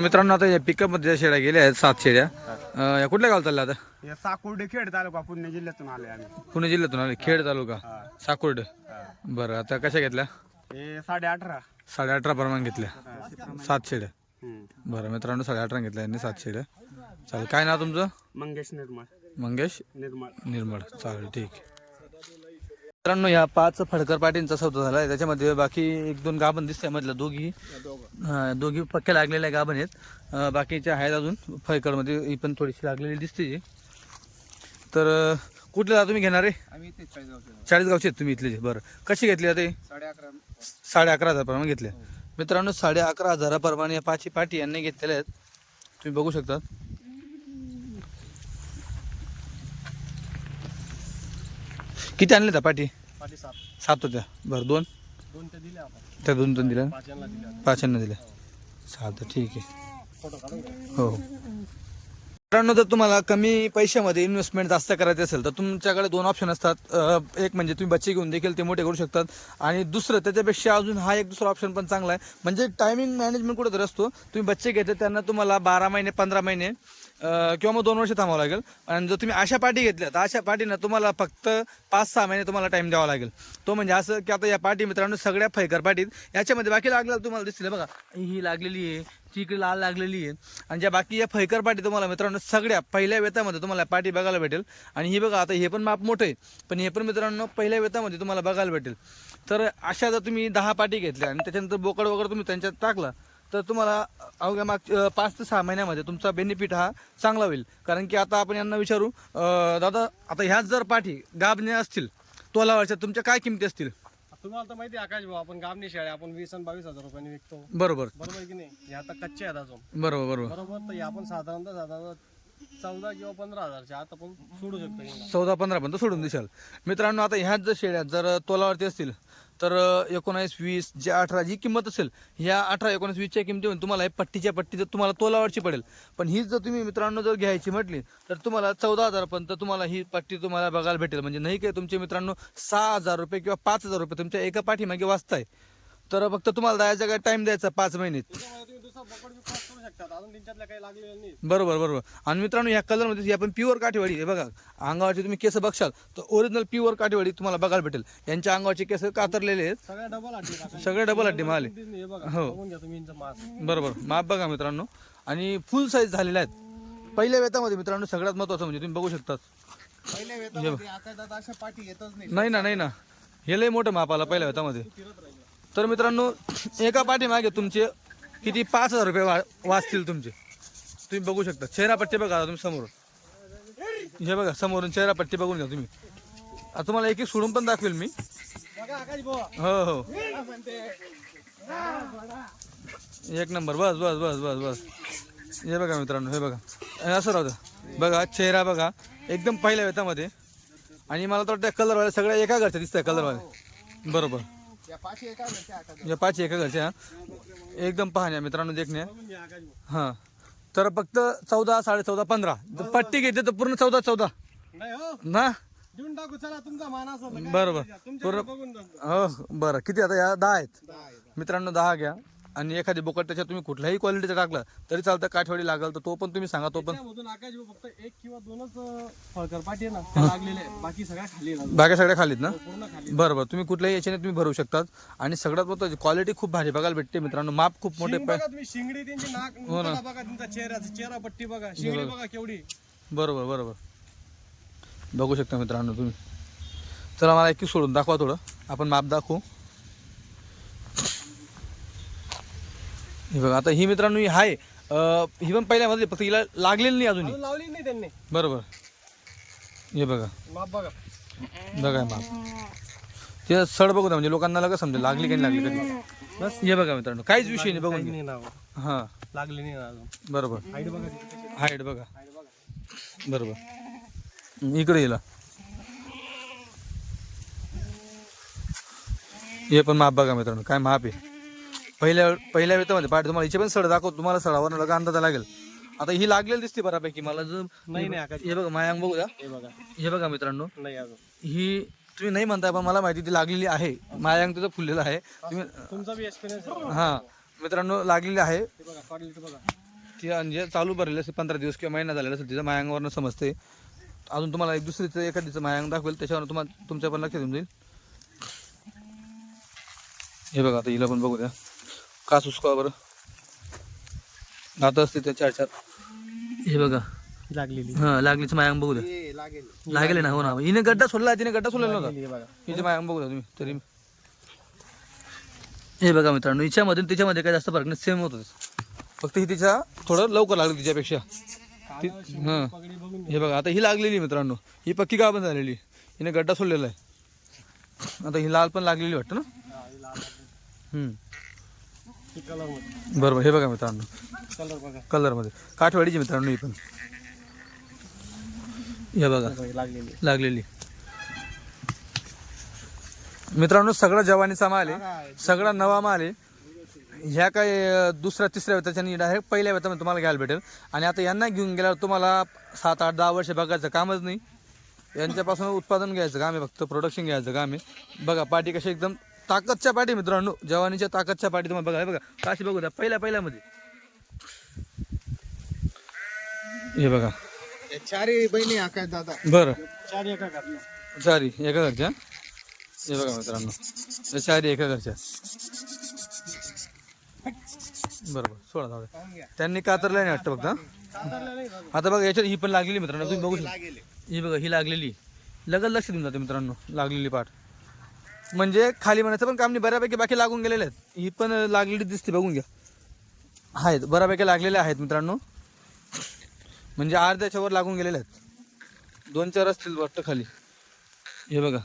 मित्रांनो आता या पिकअपमध्ये ज्या शेळ्या गेल्या आहेत सात शेळ्या अं, या कुठल्या गाव चालल्या आता? हे साकुर्डे खेड तालुका पुणे जिल्ह्यातून आले आम्ही. पुणे जिल्ह्यातून आले खेड तालुका. हा. साकुर्ड. हा. बरं आता कशा घेतल्या? हे साडे अठरा. साडे अठरा प्रमाण. घेतल्या सात हम्म. बरं मित्रांनो साडे अठरा घेतल्या यांनी सात शेळ्या चालेल काय नाव तुमचं? मंगेश निर्मळ. मंगेश निर्मळ. निर्मळ. चालेल ठीक. आहे. मित्रांनो या पाच फडकर पाटींचा सौदा झाला आहे त्याच्यामध्ये बाकी एक दोन गाभण दिसते मधल्या दोघी दोघी. पक्क्या लागलेल्या गाभण आहेत. बाकीच्या आहेत अजून. फळकडमध्ये ही पण थोडीशी लागलेली दिसते तर अं, कुठल्या तुम्ही घेणार आहे? चाळीस गावचे आहेत तुम्ही इथले बरं. कशी घेतली आता? साडे अकरा साडे अकरा हजार प्रमाणे घेतल्या मित्रांनो साडे अकरा हजाराप्रमाणे या पाची पाटी यांनी घेतलेल्या आहेत. तुम्ही बघू शकता किती आणले त्या पाटी? पाठी सात. सात होत्या. बरं दोन? दोन ते दिले आपण. त्या दोन दोन दिल्या पाचांना दिल्या. चालतं ठीक आहे. फोटो काढून घ्या. हो. मित्रांनो जर तुम्हाला कमी पैशामध्ये इन्व्हेस्टमेंट जास्त करायची असेल तर तुमच्याकडे दोन ऑप्शन असतात. अं, एक म्हणजे तुम्ही बच्चे घेऊन देखील ते मोठे करू शकतात. आणि दुसरं त्याच्यापेक्षा अजून हा एक दुसरा ऑप्शन पण चांगला आहे. म्हणजे टायमिंग मॅनेजमेंट कुठेतरी असतो. तुम्ही बच्चे घेते त्यांना तुम्हाला बारा महिने पंधरा महिने किंवा मग दोन वर्ष थांबावं लागेल. आणि जर तुम्ही अशा पार्टी घेतल्या तर अशा पार्टीनं तुम्हाला फक्त पाच सहा महिने तुम्हाला टाईम द्यावा लागेल. तो म्हणजे असं की आता या पार्टी मित्रांनो सगळ्या फैकर पार्टीत याच्यामध्ये बाकी लागलेलं तुम्हाला दिसतील बघा. ही लागलेली आहे ती इकडे लाल लागलेली आहे. आणि ज्या बाकी या फैकर पार्टी तुम्हाला मित्रांनो सगळ्या पहिल्या वेतामध्ये तुम्हाला पार्टी बघायला भेटेल. आणि ही बघा आता हे पण माप मोठं आहे पण हे पण मित्रांनो पहिल्या वेतामध्ये तुम्हाला बघायला भेटेल. तर अशा जर तुम्ही दहा पार्टी घेतल्या आणि त्याच्यानंतर बोकड वगैरे तुम्ही त्यांच्यात टाकला तर तुम्हाला अवघ्या माग पाच ते सहा महिन्यामध्ये तुमचा बेनिफिट हा चांगला होईल. कारण की आता आपण यांना विचारू दादा आता ह्याच जर पाठी गाबण्या असतील तोलावरच्या तुमच्या काय किमती असतील? तुम्हाला तर माहिती आहे आकाश भाऊ आपण गामणी शाळे आपण वीस आणि बावीस हजार रुपयांनी विकतो. बरोबर. बरोबर की नाही? हे आता कच्चे आहेत अजून. बरोबर बरोबर. बरोबर तर हे आपण साधारणतः साधारण चौदा किंवा पंधरा हजारच्या आता पण सोडू शकतो. चौदा पंधरा पर्यंत सोडून देशाल. मित्रांनो आता ह्याच जर शेळ्या जर तोलावरती असतील तर एकोणावीस वीस जे अठरा जी किंमत असेल ह्या अठरा एकोणीस वीसच्या किमतीमध्ये तुम्हाला हे पट्टीच्या पट्टी जर तुम्हाला तोलावरची पडेल. पण हीच जर तुम्ही मित्रांनो जर घ्यायची म्हटली तर तुम्हाला चौदा हजारपर्यंत तुम्हाला ही पट्टी तुम्हाला बघायला भेटेल. म्हणजे नाही काय तुमचे मित्रांनो सहा हजार रुपये किंवा पाच हजार रुपये तुमच्या एका पाठीमागे वाचताय. तर फक्त तुम्हाला जायचं काय टाइम द्यायचा पाच महिने त्याच्यामध्ये तुम्ही दुसरा बोकड बी क्रॉस करू शकतात अजून त्यांच्यातल्या काही लागलेलं नाही बरोबर बरोबर. आणि मित्रांनो या कलरमध्ये आपण प्युअर काठीवाडी हे बघा अंगावरची तुम्ही केस बघशाल तर ओरिजिनल प्युअर काठीवाडी तुम्हाला बघायला भेटेल. यांच्या अंगावरचे केस कातरलेले आहेत. सगळ्या डबल सगळे डबल हड्डी माल आहे. हे. बघा हो. बघून घ्या तुम्ही यांचं मास बरोबर. माप बघा मित्रांनो. आणि फुल साईज झालेल्या आहेत. पहिल्या वेतामध्ये मित्रांनो सगळ्यात महत्वाचं म्हणजे तुम्ही बघू शकता पहिल्या वेतामध्ये आकाशात अशा पाठी येतच नाही. नाही ना नाही ना. हे लय मोठं माप आलं पहिल्या वेतामध्ये. तर मित्रांनो एका पाठीमागे तुमचे किती पाच हजार रुपये वा वाचतील तुमचे. तुम्ही बघू शकता. चेहरापट्टी बघा तुम्ही समोर. हे बघा समोरून चेहरापट्टी बघून घ्या तुम्ही. आता तुम्हाला एक एक सोडून पण दाखवेल मी. हो हो. एक नंबर. बस बस बस बस बस. हे बघा मित्रांनो हे बघा. असं राहतं बघा चेहरा बघा. एकदम पहिल्या वेतामध्ये आणि मला तर वाटतं कलरवाले सगळ्या एका घरच्या आहे कलरवाले बरोबर. या एका घरच्या पाच एका घरच्या. एकदम पाहण्या मित्रांनो देखण्या. भाऊ हां. तर फक्त चौदा साडे चौदा पंधरा पट्टी घेते तर पूर्ण चौदा चौदा. नाही हो. ना? बरोबर. पूर्ण. हो बरं. किती आता? या दहा आहेत. मित्रांनो दहा घ्या. आणि एखादी बोकट त्याच्यात तुम्ही कुठल्याही क्वालिटीचा टाकला तरी चालतं काठवाडी लागल तर तो पण तुम्ही सांगा तो पण. त्यामधून आकाश भाऊ फक्त एक किंवा दोनच अं, फळकर पाठी आहे ना त्या लागलेले आहेत. बाकी सगळ्या खाली आहे अजून. बाकी सगळ्या खालीत ना? पूर्ण खाली बरं बरं. तुम्ही कुठल्याही याच्याने तुम्ही भरू शकतात. आणि सगळ्यात महत्त्वाची क्वालिटी खूप भारी बघायला भेटते मित्रांनो. माप खूप मोठे शिंग पाय बघा तुम्ही शिंगडी त्यांची नाक मुंडा बघा तुमचा चेहऱ्याचा चेहरा पट्टी बघा. शिंगडी बघा केवढी. बरोबर बरोबर. बघू शकता मित्रांनो तुम्ही. चला मला एक सोडून दाखवा थोडं. आपण माप दाखवू. हे बघा आता ही मित्रांनो ही आहे अं, ही पण पहिल्यामध्ये फक्त हिला लागलेली नाही अजून लावली नाही त्यांनी. बरोबर. हे बघा. माप बघा. बघा हे माप. ते सड बघू द्या म्हणजे लोकांना लगेच समजेल. लागली काही लागली कधी. बस. हे बघा मित्रांनो काहीच विषय नाही बघून घ्या. नाही हां. लागली नाही ना अजून. बरोबर. हाईट बघा तिची कशी आहे. हाईट बघा. Height बघा. बरोबर. इकडे येला हे पण माप बघा मित्रांनो काय माप आहे. पहिल्या पहिल्या वेतामध्ये पाठ तुम्हाला हिचे पण सड दाखवतो तुम्हाला सडावर लगा अंदाजा लागेल. आता ही लागलेली दिसते बऱ्यापैकी मला जर नाही नाही हे बघा मायांग बघू द्या. हे बघा. हे बघा मित्रांनो. नाही ही तुम्ही नाही म्हणताय पण मला माहिती ती लागलेली आहे. मायांग तिचं फुललेलं आहे. तुम्ही तुमचा बी एक्सपिरियन्स हां मित्रांनो लागलेली आहे. ती म्हणजे चालू भरलेली असेल पंधरा दिवस किंवा महिना झालेला असेल तिचं मायांगावरनं समजते. अजून तुम्हाला एक दुसरीचं एखादीचं मायांग दाखवेल त्याच्यावर तुम्हाला तुमच्या पण लक्षात येऊन जाईल. हे बघा आता हिला पण बघू द्या. का सुसका बरं? आता असते त्या चार चार. हे बघा. लागलेली. हा लागलीच मायांग बघू द्या. लागेल. लागले ना हो ना. हिने गड्डा सोडला तिने गड्डा सोडलेला नव्हता. हे बघा. हिचे मायांग बघू द्या तुम्ही तरी हे बघा मित्रांनो हिच्यामध्ये आणि तिच्यामध्ये काही जास्त फरक नाही सेम होतं फक्त ही तिच्या थोडं लवकर लागली तिच्यापेक्षा. हां. हे बघा आता ही लागलेली मित्रांनो. ही पक्की का पण झालेली? हिने गड्डा सोडलेला आहे. आता ही लाल पण लागलेली वाटतं ना? हा, बरोबर हे बघा मित्रांनो. कलर बघा. कलरमध्ये काठवाडीची मित्रांनो ही पण. हे बघा. लागलेली. लागलेली. मित्रांनो सगळा जवानीचा माल आहे. सगळा नवा माल आहे. ह्या काय अं, दुसऱ्या तिसऱ्या वेताच्यानी डायरेक्ट पहिल्या वेतामध्ये तुम्हाला घ्यायला भेटेल. आणि आता यांना घेऊन गेल्यावर तुम्हाला सात आठ दहा वर्ष बघायचं कामच नाही. यांच्यापासून उत्पादन घ्यायचं काम आहे फक्त प्रोडक्शन घ्यायचं काम आहे. बघा पाठी कशी एकदम ताकदच्या पाठी मित्रांनो. जवानीच्या ताकदच्या पाठी तुम्हाला बघा हे बघा. काशी बघू द्या पहिल्या पहिल्यामध्ये. हे बघा. चारही बहिणी दादा? बरं. चार एका घातल्या चारी एका घरच्या? हे बघा मित्रांनो. चारी एका घरच्या. बरोबर सोडा जाऊ. त्यांनी कातरला नाही वाटतं फक्त? आता बघा याच्यात ही पण लागलेली मित्रांनो तुम्ही बघू शकता. ही बघा ही लागलेली. लगत लक्ष देऊन जाते मित्रांनो लागलेली पाठ. म्हणजे खाली म्हणायचं पण काम नाही बऱ्यापैकी बाकी लागून गेलेले आहेत. ही पण लागलेली दिसते बघून घ्या. आहेत बऱ्यापैकी लागलेले आहेत मित्रांनो. म्हणजे अर्ध्याच्या वर लागून गेलेले आहेत. दोन चार असतील वाटतं खाली. हे बघा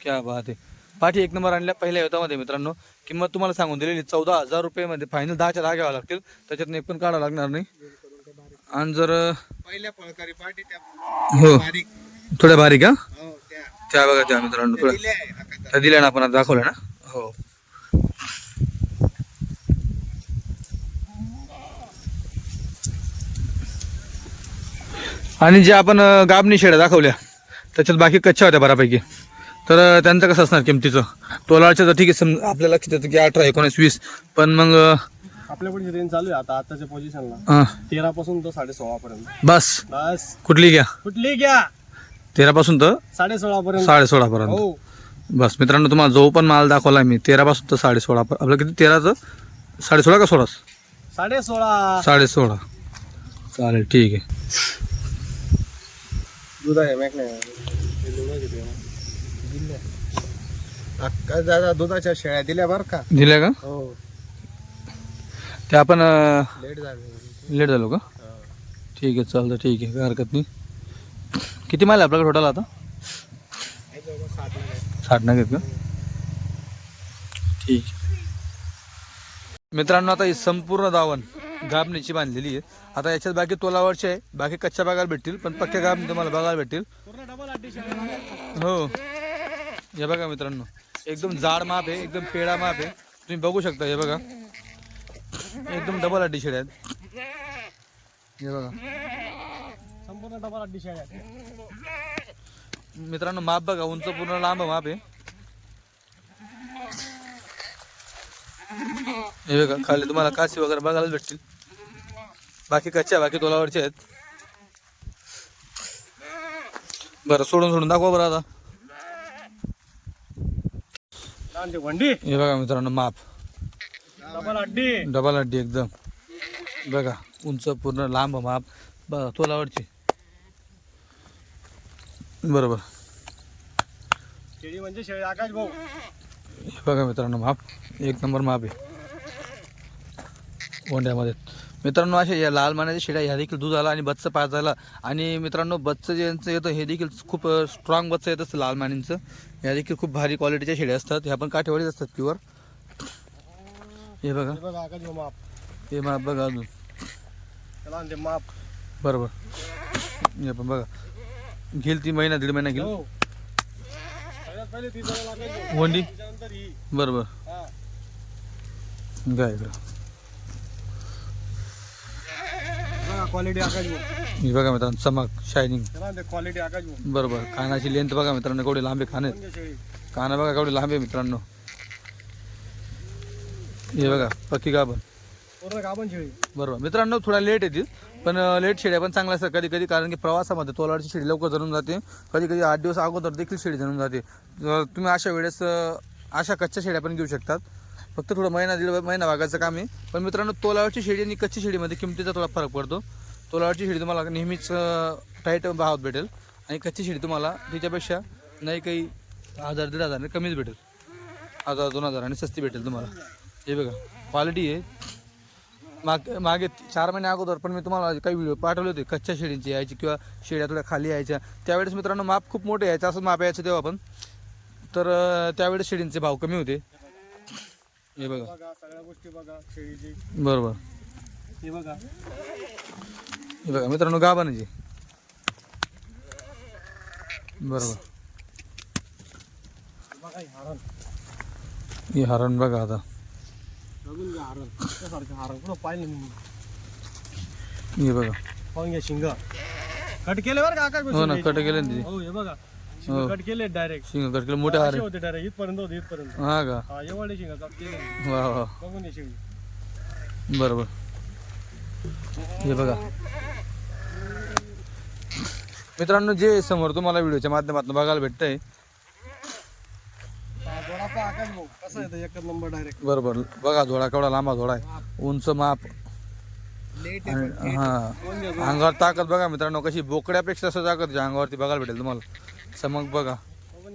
क्या बात आहे. पाठी एक नंबर आणल्या पहिल्या युद्धामध्ये मित्रांनो. किंमत तुम्हाला सांगून दिलेली चौदा हजार रुपयेमध्ये फायनल दहाच्या दहा घ्यावं लागतील. त्याच्यात एक पण काढावं लागणार नाही. आणि जर पहिल्या फळकारी पाठी त्या हो. थोड्या बारीक का हो. त्या बघा त्या मित्रांनो त्या दिल्या ना आपण आता दाखवल्या ना? हो. आणि जे आपण गाबणी शेड्या दाखवल्या त्याच्यात बाकी कच्च्या होत्या बऱ्यापैकी. तर त्यांचं कसं असणार किमतीचं? तोलाळच्या तर ठीक आहे सम आपल्या लक्षात येतं की अठरा एकोणीस वीस पण मग आपल्याकडे रेंज चालू आहे आता आताच्या पोझिशनला तेरा पासून तर साडे सोळा पर्यंत बस. बस. कुठली घ्या? कुठली घ्या? तेरापासून तर साडे सोळा पर्यंत साडे सोळापर्यंत हो. बस मित्रांनो तुम्हाला जो पण माल दाखवला मी तेरापासून तर साडे सोळा आपलं किती तेराचं साडे सोळा का सोळाच? साडे सोळा साडे सोळा चालेल ठीक आहे. दूध आहे मॅक नाही दादा दुधाच्या शेळ्या दिल्या बर का? दिल्या का? हो. ते आपण लेट झाले. लेट झालो का? ठीक आहे चालतं ठीक आहे काय हरकत नाही. किती माल आहे आपल्याकडे टोटल आता? साठ नग आहेत का? ठीक मित्रांनो आता ही संपूर्ण दावण गाबणीची बांधलेली आहे. आता याच्यात बाकी तोलावरचे आहे. बाकी कच्च्या बघायला भेटतील पण पक्क्या गाब तुम्हाला बघायला भेटतील. हो. हे बघा मित्रांनो एकदम जाड माप आहे एकदम पेडा माप आहे. तुम्ही बघू शकता हे बघा. एकदम डबल अड्डी शेड आहेत. हे बघा. डबल अड्डी शेळ्या मित्रांनो माप बघा उंच पूर्ण लांब माप आहे हे बघा खाली तुम्हाला काशी वगैरे बघायला भेटतील. बाकी कच्च्या बाकी तोलावरचे आहेत. बरं सोडून सोडून दाखवा बरं आता. लहान ते वंडी हे बघा मित्रांनो माप. डबल अड्डी डबल अड्डी एकदम. बघा उंच पूर्ण लांब माप. बघा तोलावरची. बरोबर. शेळी म्हणजे शेळी आकाश भाऊ. हे बघा मित्रांनो माप. एक नंबर माप आहे. ओंड्यामध्ये. मित्रांनो अशा या लाल मान्याच्या शेड्या ह्या देखील दुधाला आणि बच्चं पाजायला. आणि मित्रांनो बच्चं जे यांचं येतं हे देखील खूप स्ट्रॉंग बच्चं येत असतं लाल मानींचं. या देखील खूप भारी क्वालिटीच्या शेड्या असतात. ह्या पण काठेवाडीच असतात प्युअर हे बघा. हे माप. हे माप बघा अजून. माप. बरोबर. हे पण बघा. घेईल ती महिना दीड महिना घेईल? हो. सगळ्यात पहिले ती वंडी? त्याच्यानंतर ही. बरोबर हा इकडं क्वालिटी आकाश भाऊ. हे बघा मित्रांनो चमक शायनिंग त्याला क्वालिटी आकाश भाऊ. बरोबर. कानाची लेंथ बघा मित्रांनो केवढे लांबे कान. आहेत शेळी. काना बघा केवढे लांबे मित्रांनो. हे बघा पक्की गाभण. पूर्ण गाभण शेळी. बरोबर. मित्रांनो थोडा लेट येतील. पण लेट शेड्या पण चांगल्या असतात कधी कधी कारण की प्रवासामध्ये तोलाडची शेडी लवकर जणून जाते. कधी कधी आठ दिवस अगोदर देखील शेडी जणून जाते. तुम्ही अशा वेळेस अशा कच्च्या शेड्या पण घेऊ शकतात. फक्त थोडं महिना दीड महिना वागायचं काम आहे. पण मित्रांनो तोलावरची शेडी आणि कच्ची शेडीमध्ये किमतीचा थोडा फरक पडतो. तोलावरची शेडी तुम्हाला नेहमीच टाईट भावात भेटेल. आणि कच्ची शेडी तुम्हाला तिच्यापेक्षा नाही काही हजार दीड हजार कमीच भेटेल. हजार दोन हजार आणि सस्ती भेटेल तुम्हाला. हे बघा क्वालिटी आहे. माग मागे चार महिने अगोदर पण मी तुम्हाला काही व्हिडिओ पाठवले होते कच्च्या शेळींची यायची किंवा शेळ्या थोड्या खाली यायच्या. त्यावेळेस मित्रांनो माप खूप मोठे यायचं असं माप यायचं तेव्हा पण. तर त्यावेळेस शेळींचे भाव कमी होते. हे बघा. सगळ्या गोष्टी बघा शेळीची बरोबर. हे बघा हे बघा मित्रांनो गाभानाची बरोबर. हे हरण बघा आता. कुठं पाहिलं मी. हे बघा. पाहून घ्या शिंग. कट केले बरं का आकाश हो ना कट केले ना हो हे बघा. हो. शिंग कट केले डायरेक्ट शिंग कट केले मोठे हार. होते डायरेक्ट इथपर्यंत होते इथपर्यंत. हा का? हा एवढे शिंग कट केले वा वा. बघून घ्या शेळी बरोबर. हे बघा. मित्रांनो जे समोर तुम्हाला व्हिडिओच्या माध्यमातून बघायला भेटतंय हा, जोडा पहा आकाश भाऊ कसं येतं एकच नंबर डायरेक्ट बरोबर. बघा धोडा केवढा लांबा धोडा आहे. उंच माप. लेट हा. अंगावर ताकद बघा मित्रांनो कशी बोकड्यापेक्षा असं ताकद आहे. अंगावरती बघायला भेटेल तुम्हाला. चमक बघा.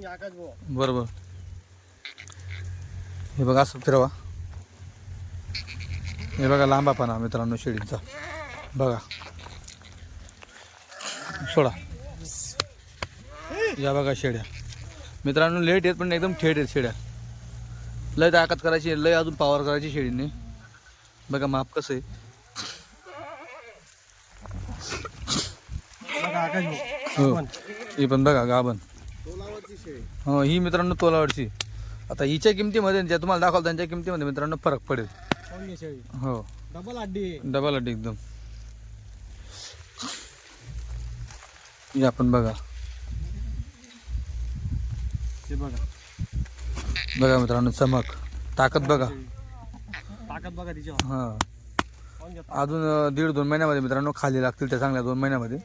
आकाश भाऊ. बरोबर. हे बघा असं फिरवा. हे बघा लांबापणा मित्रांनो शेळींचा बघा. सोडा. या बघा शेड्या. मित्रांनो लेट येत पण एकदम थेट आहेत शेड्या. लय ताकद करायची लय अजून पॉवर करायची शेळींनी. बघा माप कसं आहे. हो ही पण बघा गाभण. हो ही मित्रांनो तोलावरची आता हिच्या किमतीमध्ये ज्या तुम्हाला दाखवलं त्यांच्या किमतीमध्ये मित्रांनो फरक पडेल. हो. डबल अड्डी. डबल अड्डी एकदम. हे आपण बघा. बघा. बघा मित्रांनो चमक. ताकद बघा. ताकद बघा तिच्यावर. हा. अजून दीड दोन महिन्यामध्ये मित्रांनो खाली लागतील त्या चांगल्या दोन महिन्यामध्ये.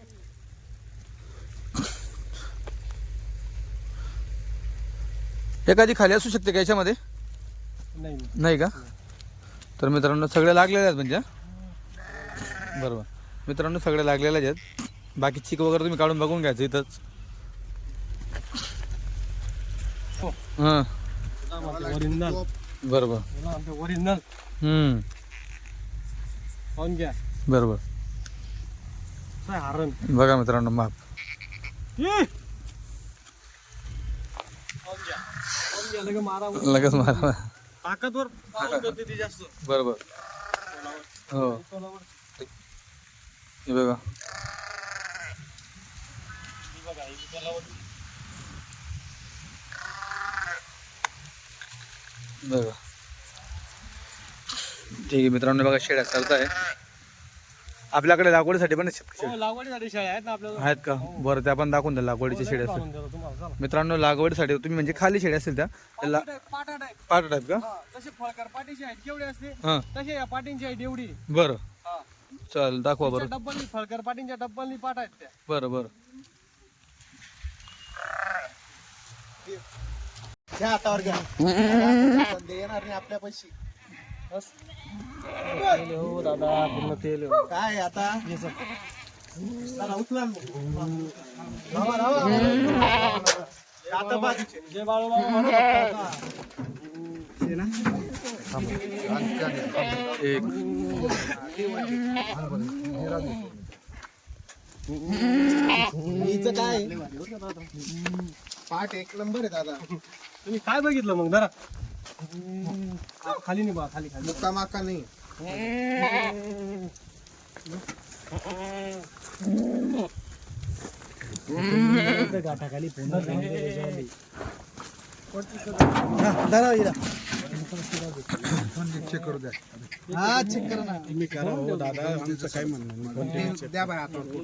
एखादी खाली असू शकते का याच्यामध्ये? नाही. का? तर मित्रांनो सगळे लागलेले आहेत म्हणजे हा? बरोबर. मित्रांनो सगळे लागलेले आहेत. बाकी चिक वगैरे तुम्ही काढून बघून घ्यायचं इथंच. हो. ओरिजिनल बरोबर. ओरिजिनल हम्म. पाहून घ्या. बरोबर. काय हरण. बघा मित्रांनो माप. लगेच मारा. ताकदवर ती जास्त. बरोबर. हो. हे बघा. बघा, ही ठीक आहे मित्रांनो बघा शेड्या चालताय. आपल्याकडे लागवडीसाठी पण हो लागवडीसाठी शेळ्या आहेत ना आपल्याला आहेत का? बरं त्या पण दाखवून द्या लागवडीच्या असतील आणून देतो तुम्हाला चला. मित्रांनो लागवडीसाठी तुम्ही म्हणजे खाली शेड्या असतील त्या त्याला पाटा टाईप, पाटा का? हा, जसे फळकर पाटीची आहेत केवढी असते हां. तसे या पाटींची आहेत एवढी. बरं. हा. चल दाखवा बरं. डब्बलनी फळकर पाटींच्या डब्बलनी पाट आहेत त्या. बरं बरं. घ्या हातावर घ्या येणार नाही आपल्या पैसे बस. तेल हो दादा पूर्ण तेल हो. काय आता. चला, उचला ना. बाजूचे? एक हिचं काय पाठ एक नंबर आहे दादा तुम्ही काय बघितलं मग? जरा खाली नाही बा खाली खाली. मुक्का माका नाही. गाठाखाली पूर्ण हा चेक करा ना. तुम्ही करा हो दादा. आमचं काय म्हणणं द्या बरं हातावर.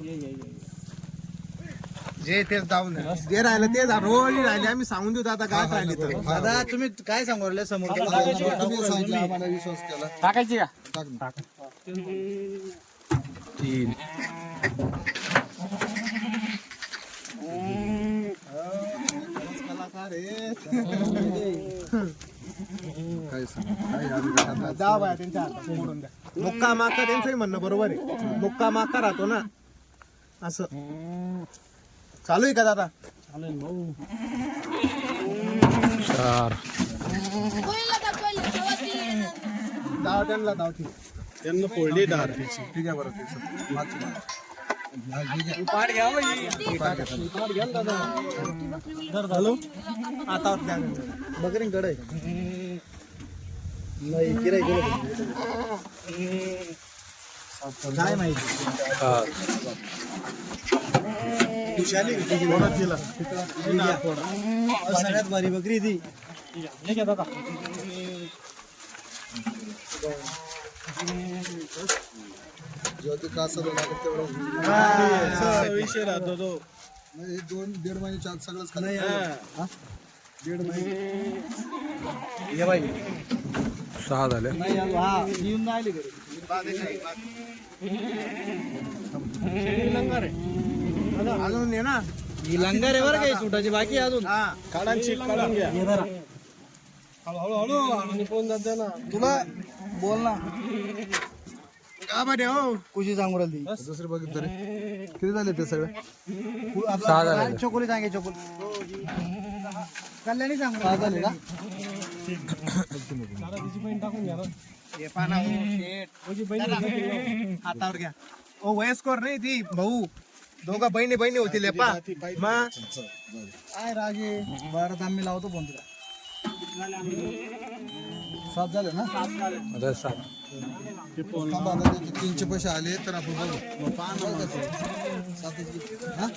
जे तेच जाऊन. जे राहिलं ते जा रोज राहिले आम्ही सांगून देऊ दादा काय राहिले तर. दादा तुम्ही काय सांगू समोर तुम्ही सांगितलं आम्हाला विश्वास केला टाकायची का? टाक. तीन कलाकार आहेत. दहा बाया त्यांच्या हातात मोडून द्या. मुक्का माका त्यांचंही म्हणणं बरोबर आहे. मुक्का माका राहतो ना. असं. चालू आहे का दादा? चार ती. दाव त्यांना दाव ठीक त्यांना फोडली दार. ठीक आहे बरं. पाठ घ्या ही. पाठ घ्या. ना दादा. हॅलो? आता द्या. बकरी कडे नाही किराय काय माहिती? सगळ्यात भारी बकरी ती. हे घ्या दादा जेव्हा ते कासर लागत तेवढं विषय राहतो तो. दोन दीड महिन्याच्या आत सगळंच खाल्लं. दीड महिने. बाई. सहा झाले. नाही हा येऊन राहिले घरी. अजून ये ना ही लंगर आहे बरं काही सुटाची बाकी आहे अजून. हा. काढा चिक काढून घ्या हळू हळू आणि कोण जाते ना. तुला बोल ना. का बरे हो? कुशी सांगू राहिली दुसरे बघितलं रे किती झाले ते सगळे? सहा झाले. चोकोली सांगे चोकोली. कल्याणी सांगू सहा झाले का? दादा तिची बहीण टाकून घ्या ना हे पाना शेट. माझी बहीण हातावर घ्या. ओ वयस्कर नाही ती भाऊ. दोघं बहिणी बहिणी होतील पा मग काय रागे बरं आम्ही लावतो फोन तुला. सात झाले ना? आता सात. थांबा, आता तीनशे पैसे आले तर आपण बघू? हा?